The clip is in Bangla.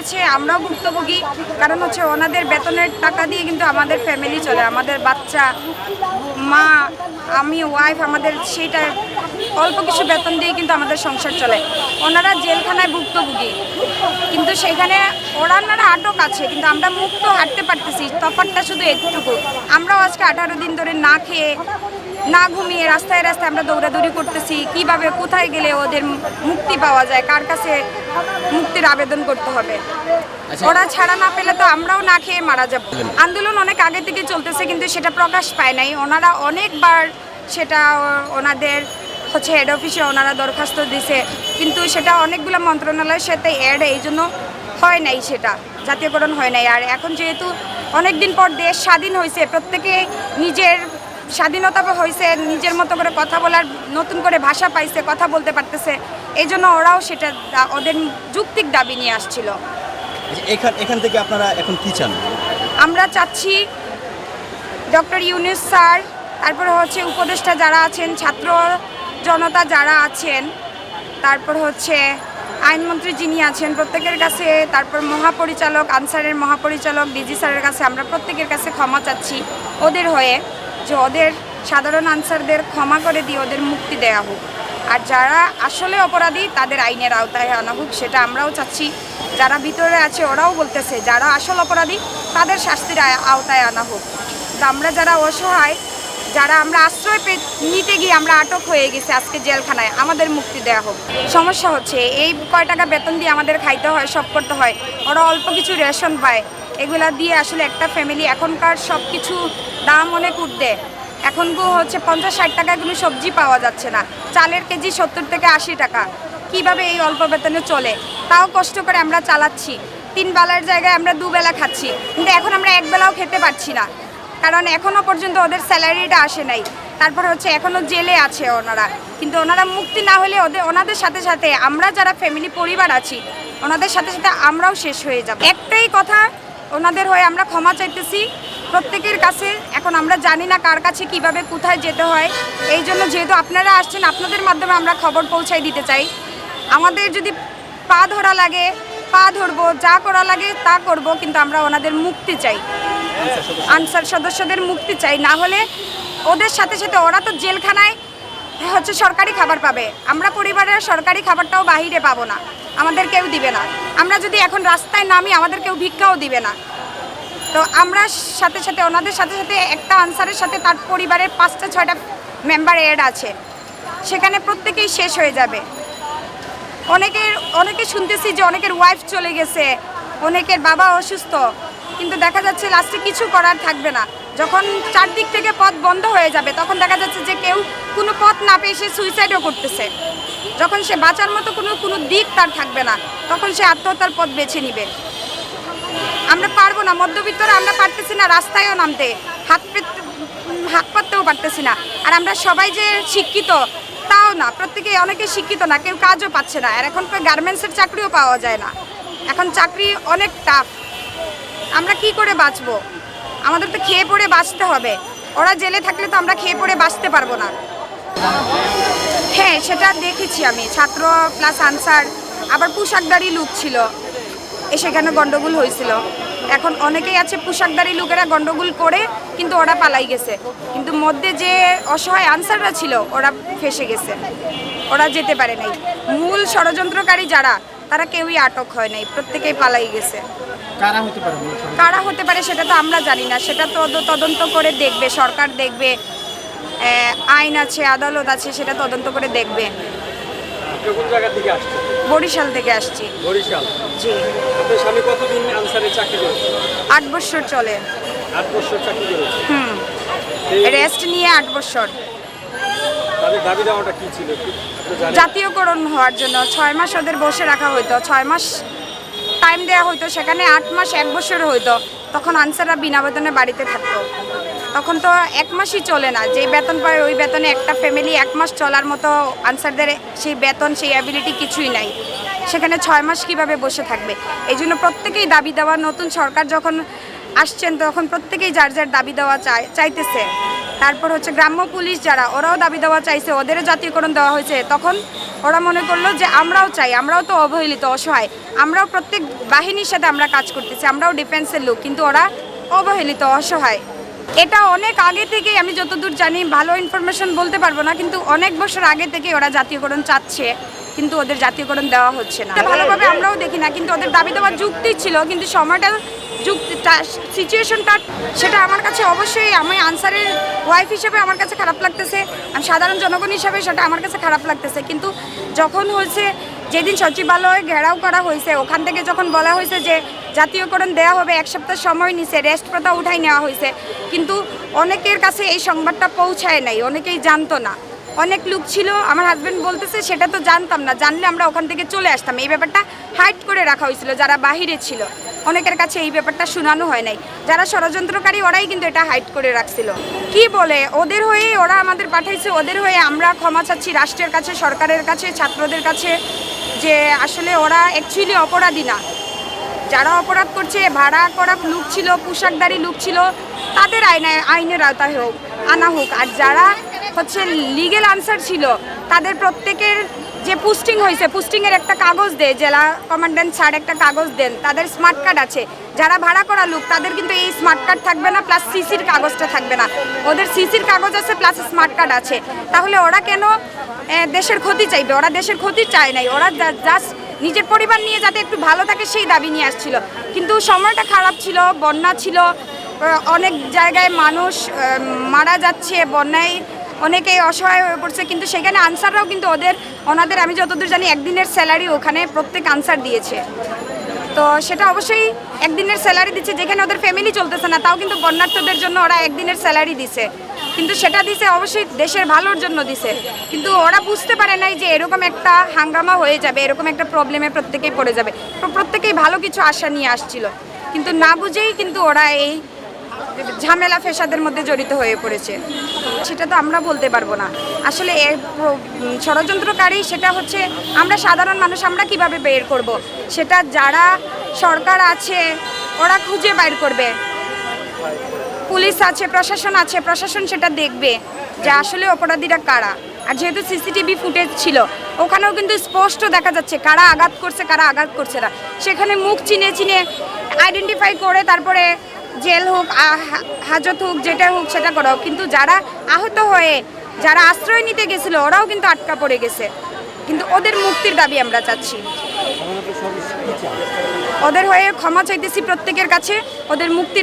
হয়েছে আমরাও ভুক্তভোগী। কারণ হচ্ছে ওনাদের বেতনের টাকা দিয়ে কিন্তু আমাদের ফ্যামিলি চলে। আমাদের বাচ্চা, মা, আমি ওয়াইফ আমাদের সেইটা অল্প কিছু বেতন দিয়ে কিন্তু আমাদের সংসার চলে। ওনারা জেলখানায় ভুক্তভোগী। কিন্তু সেখানে ওনারা আটক আছে, কিন্তু আমরা মুক্ত হাঁটতে পারতেছি, তফাৎটা শুধু একটুকু আমরাও আজকে আঠারো দিন ধরে না খেয়ে না ঘুমিয়ে রাস্তায় রাস্তায় আমরা দৌড়াদৌড়ি করতেছি কীভাবে কোথায় গেলে ওদের মুক্তি পাওয়া যায় কার কাছে মুক্তির আবেদন করতে হবে? আচ্ছা। ওরা ছাড়া না পেলে তো আমরাও না খেয়ে মারা যাব। আন্দোলন অনেক আগে থেকে চলতেছে কিন্তু সেটা প্রকাশ পায় নাই। ওনারা অনেকবার সেটা ওনাদের হচ্ছে হেড অফিসে ওনারা দরখাস্ত দিছে কিন্তু সেটা অনেকগুলো মন্ত্রণালয়ের সাথে অ্যাড এই জন্য হয় নাই সেটা জাতীয়করণ হয় নাই। আর এখন যেহেতু অনেক দিন পর দেশ স্বাধীন হয়েছে প্রত্যেকে নিজের স্বাধীনতা হয়েছে নিজের মতো করে কথা বলার নতুন করে ভাষা পাইছে কথা বলতে পারতেছে এই জন্য ওরাও সেটা ওদের যুক্তিক দাবি নিয়ে আসছিল। আচ্ছা, এখান এখান থেকে আপনারা এখন কি চান? আমরা চাচ্ছি ডক্টর ইউনুস স্যার তারপরে হচ্ছে উপদেষ্টা যারা আছেন ছাত্র জনতা যারা আছেন তারপর হচ্ছে আইনমন্ত্রী যিনি আছেন প্রত্যেকের কাছে তারপর মহাপরিচালক আনসারের মহাপরিচালক ডিজি স্যারের কাছে আমরা প্রত্যেকের কাছে ক্ষমা চাচ্ছি ওদের হয়ে। যে ওদের সাধারণ আনসারদের ক্ষমা করে দিয়ে ওদের মুক্তি দেওয়া হোক। আর যারা আসলে অপরাধী, তাদের আইনের আওতায় আনা হোক, সেটা আমরাও চাচ্ছি। যারা ভিতরে আছে, ওরাও বলতেছে, যারা আসল অপরাধী, তাদের শাস্তির আওতায় আনা হোক। তো আমরা যারা অসহায়, যারা আমরা আশ্রয় পে নিতে গিয়ে আমরা আটক হয়ে গেছি আজকে জেলখানায়, আমাদের মুক্তি দেওয়া হোক। সমস্যা হচ্ছে, এই কয় টাকা বেতন দিয়ে আমাদের খাইতে হয় সব করতে হয়, ওরা অল্প কিছু রেশন পায়। এগুলা দিয়ে আসলে একটা ফ্যামিলি এখনকার সব কিছু দাম অনেক উঠবে এখন হচ্ছে পঞ্চাশ ষাট টাকায় কোনো সবজি পাওয়া যাচ্ছে না। চালের কেজি সত্তর থেকে আশি টাকা। কীভাবে এই অল্প বেতনে চলে? তাও কষ্ট করে আমরা চালাচ্ছি। তিন বেলার জায়গায় আমরা দুবেলা খাচ্ছি। কিন্তু এখন আমরা এক বেলাও খেতে পারছি না। কারণ এখনও পর্যন্ত ওদের স্যালারিটা আসে নাই। তারপর হচ্ছে এখনও জেলে আছে ওনারা। কিন্তু ওনারা মুক্তি না হলে ওদের, ওনাদের সাথে সাথে আমরা যারা ফ্যামিলি পরিবার আছি, ওনাদের সাথে সাথে আমরাও শেষ হয়ে যাব। একটাই কথা ওনাদের হয়ে আমরা ক্ষমা চাইতেছি। প্রত্যেকের কাছে এখন আমরা জানি না কার কাছে কীভাবে কোথায় যেতে হয়। এই জন্য যেহেতু আপনারা আসছেন আপনাদের মাধ্যমে আমরা খবর পৌঁছাই দিতে চাই। আমাদের যদি পা ধরা লাগে পা ধরবো যা করা লাগে তা করব কিন্তু আমরা ওনাদের মুক্তি চাই। আনসার সদস্যদের মুক্তি চাই। না হলে ওদের সাথে সাথে ওরা তো জেলখানায় হচ্ছে সরকারি খাবার পাবে। আমরা পরিবারের সরকারি খাবারটাও বাহিরে পাবো না। আমাদের কেউ দিবে না। আমরা যদি এখন রাস্তায় নামি, আমাদের কেউ ভিক্ষাও দিবে না। তো আমরা সাথে সাথে, ওনাদের সাথে সাথে একটা আনসারের সাথে তার পরিবারের পাঁচটা, ছয়টা মেম্বার এড আছে। সেখানে প্রত্যেকেই শেষ হয়ে যাবে। অনেকের, অনেকে শুনতেছি যে অনেকের ওয়াইফ চলে গেছে, অনেকের বাবা অসুস্থ, কিন্তু দেখা যাচ্ছে লাস্টে কিছু করার থাকবে না। যখন চারদিক থেকে পথ বন্ধ হয়ে যাবে, তখন দেখা যাচ্ছে যে কেউ কোনো পথ না পেয়ে সে সুইসাইডও করতেছে। যখন সে বাঁচার মতো কোনো কোনো দিক তার থাকবে না, তখন সে আত্মহত্যার পথ বেছে নিবে। আমরা পারব না, মধ্যবিত্তরা আমরা পারতেছি না, রাস্তায়ও নামতে। হাত হাত পাততেও পারতেছি না। আর আমরা সবাই যে শিক্ষিত, তাও না। প্রত্যেকে অনেকে শিক্ষিত না, কেউ কাজও পাচ্ছে না। আর এখন গার্মেন্টসের চাকরিও পাওয়া যায় না। এখন চাকরি অনেক টাফ আমরা কি করে বাঁচবো? আমাদের তো খেয়ে পড়ে বাঁচতে হবে। ওরা জেলে থাকলে তো আমরা খেয়ে পড়ে বাঁচতে পারব না। হ্যাঁ সেটা দেখেছি আমি। ছাত্র প্লাস আনসার আবার পোশাকদারি লুক ছিল। এ সেখানে গন্ডগোল হয়েছিল? এখন অনেকেই আছে পোশাকদারি লোকেরা গন্ডগোল করে, কিন্তু ওরা পালাই গেছে। কিন্তু মধ্যে যে অসহায় আনসাররা ছিল, ওরা ফেসে গেছে। ওরা যেতে পারে নাই। মূল ষড়যন্ত্রকারী যারা, তারা কেউই আটক হয় নাই। প্রত্যেকেই পালাই গেছে। কারা হতে পারে কারা হতে পারে সেটা তো আমরা জানি না। সেটা তদ- তদন্ত করে দেখবে সরকার দেখবে আইন আছে আদালত আছে সেটা তদন্ত করে দেখবে। বরিশাল থেকে আসছি। বরিশাল? জি। স্বামী কতদিন আনসারে চাকরি আট বছর চলে। আট বছর চাকরি করেছে? হুম। রেস্ট নিয়ে আট বছর। দাবি দেওয়াটা কি ছিল একটু? আপনি জানেন? জাতীয়করণ হওয়ার জন্য। ছয় মাস ওদের বসে রাখা হইতো। ছয় মাস টাইম দেওয়া হইতো, সেখানে আট মাস, এক বছর হইতো। তখন আনসাররা বিনা বেতনে বাড়িতে থাকতো। তখন তো এক মাসই চলে না। যেই বেতন পায়, ওই বেতনে একটা ফ্যামিলি এক মাস চলার মতো আনসারদের সেই বেতন, সেই অ্যাবিলিটি কিছুই নাই। সেখানে ছয় মাস কীভাবে বসে থাকবে? এই জন্য প্রত্যেকেই দাবি দেওয়া, নতুন সরকার যখন আসছেন, তখন প্রত্যেকেই যার যার দাবি দেওয়া চাই চাইতেছে। তারপর হচ্ছে গ্রাম্য পুলিশ যারা, ওরাও দাবি দেওয়া চাইছে, ওদেরও জাতীয়করণ দেওয়া হয়েছে। তখন ওরা মনে করল যে আমরাও চাই, আমরাও তো অবহেলিত, অসহায়। আমরাও প্রত্যেক বাহিনীর সাথে আমরা কাজ করতেছি, আমরাও ডিফেন্সের লোক, কিন্তু ওরা অবহেলিত, অসহায়। এটা অনেক আগে থেকেই আমি যতদূর জানি, ভালো ইনফরমেশন বলতে পারব না, কিন্তু অনেক বছর আগে থেকে ওরা জাতীয়করণ চাচ্ছে, কিন্তু ওদের জাতীয়করণ দেওয়া হচ্ছে না। ভালোভাবে আমরাও দেখি না, কিন্তু ওদের দাবি দেওয়ার যুক্তি ছিল, কিন্তু সময়টা যুক্তিটা সিচুয়েশনটা সেটা আমার কাছে অবশ্যই আমি আনসারের ওয়াইফ হিসেবে আমার কাছে খারাপ লাগতেছে। আমি সাধারণ জনগণ হিসাবে সেটা আমার কাছে খারাপ লাগতেছে। কিন্তু যখন হয়েছে, যেদিন সচিবালয় ঘেরাও করা হয়েছে, ওখান থেকে যখন বলা হয়েছে যে জাতীয়করণ দেওয়া হবে, এক সপ্তাহ সময় নিছে রেস্ট প্রথা উঠাই নেওয়া হয়েছে কিন্তু অনেকের কাছে এই সংবাদটা পৌঁছায় নাই, অনেকেই জানতো না। অনেক লোক ছিল, আমার হাজব্যান্ড বলতেছে, সেটা তো জানতাম না, জানলে আমরা ওখান থেকে চলে আসতাম। এই ব্যাপারটা হাইট করে রাখা হয়েছিল, যারা বাহিরে ছিল। অনেকের কাছে এই ব্যাপারটা শোনানো হয় নাই। যারা ষড়যন্ত্রকারী, ওরাই কিন্তু এটা হাইট করে রাখছিল। কি বলে? ওদের হয়ে ওরা আমাদের পাঠাইছে, ওদের হয়ে আমরা ক্ষমা চাচ্ছি রাষ্ট্রের কাছে, সরকারের কাছে, ছাত্রদের কাছে যে আসলে ওরা অ্যাকচুয়ালি অপরাধী না। যারা অপরাধ করছে, ভাড়া করা লুক ছিল, পোশাকদারি লুক ছিল, তাদের আইনে, আইনের আওতায় হোক, আনা হোক। আর যারা হচ্ছে লিগেল আনসার ছিল, তাদের প্রত্যেকের যে পোস্টিং হয়েছে পোস্টিংয়ের একটা কাগজ দেয়, জেলা কমান্ড্যান্ট স্যার একটা কাগজ দেন, তাদের স্মার্ট কার্ড আছে। যারা ভাড়া করা লোক, তাদের কিন্তু এই স্মার্ট কার্ড থাকবে না প্লাস সিসির কাগজটা থাকবে না। ওদের সিসির কাগজ আছে প্লাস স্মার্ট কার্ড আছে। তাহলে ওরা কেন দেশের ক্ষতি চাইবে? ওরা দেশের ক্ষতি চায় নাই। ওরা জাস্ট নিজের পরিবার নিয়ে যাতে একটু ভালো থাকে সেই দাবি নিয়ে আসছিল। কিন্তু সময়টা খারাপ ছিল, বন্যা ছিল অনেক জায়গায় মানুষ মারা যাচ্ছে, বন্যায় অনেকেই অসহায় হয়ে পড়ছে, কিন্তু সেখানে আনসাররাও কিন্তু ওদের, ওনাদের, আমি যতদূর জানি, একদিনের স্যালারি ওখানে প্রত্যেক আনসার দিয়েছে। তো সেটা অবশ্যই একদিনের স্যালারি দিচ্ছে, যেখানে ওদের ফ্যামিলি চলতেছে না, তাও কিন্তু বন্যার্থদের জন্য ওরা একদিনের স্যালারি দিছে। কিন্তু সেটা দিছে অবশ্যই দেশের ভালোর জন্য দিছে। কিন্তু ওরা বুঝতে পারে নাই যে এরকম একটা হাঙ্গামা হয়ে যাবে, এরকম একটা প্রবলেমে প্রত্যেকেই পড়ে যাবে। প্রত্যেকেই ভালো কিছু আশা নিয়ে আসছিল। কিন্তু না বুঝেই কিন্তু ওরা এই ঝামেলা ফেসাদের মধ্যে জড়িত হয়ে পড়েছে। সেটা তো আমরা বলতে পারব না। আসলে এর ষড়যন্ত্রকারী সেটা হচ্ছে আমরা সাধারণ মানুষ, আমরা কীভাবে বের করব। সেটা যারা সরকার আছে, ওরা খুঁজে বাইর করবে। পুলিশ আছে, প্রশাসন আছে, প্রশাসন সেটা দেখবে যে আসলে অপরাধীরা কারা। আর যেহেতু সিসিটিভি ফুটেজ ছিল, ওখানেও কিন্তু স্পষ্ট দেখা যাচ্ছে কারা আঘাত করছে, কারা আঘাত করছে না। সেখানে মুখ চিনে চিনে আইডেন্টিফাই করে তারপরে জেল হোক হাজত হোক যেটা হোক সেটা করাও। কিন্তু যারা আহত হয়ে যারা আশ্রয় নিতে গেছিল ওরাও কিন্তু আটকা পড়ে গেছে। কিন্তু ওদের মুক্তির দাবি আমরা চাচ্ছি। ওদের হয়ে ক্ষমা চাইতেছি প্রত্যেকের কাছে ওদের মুক্তির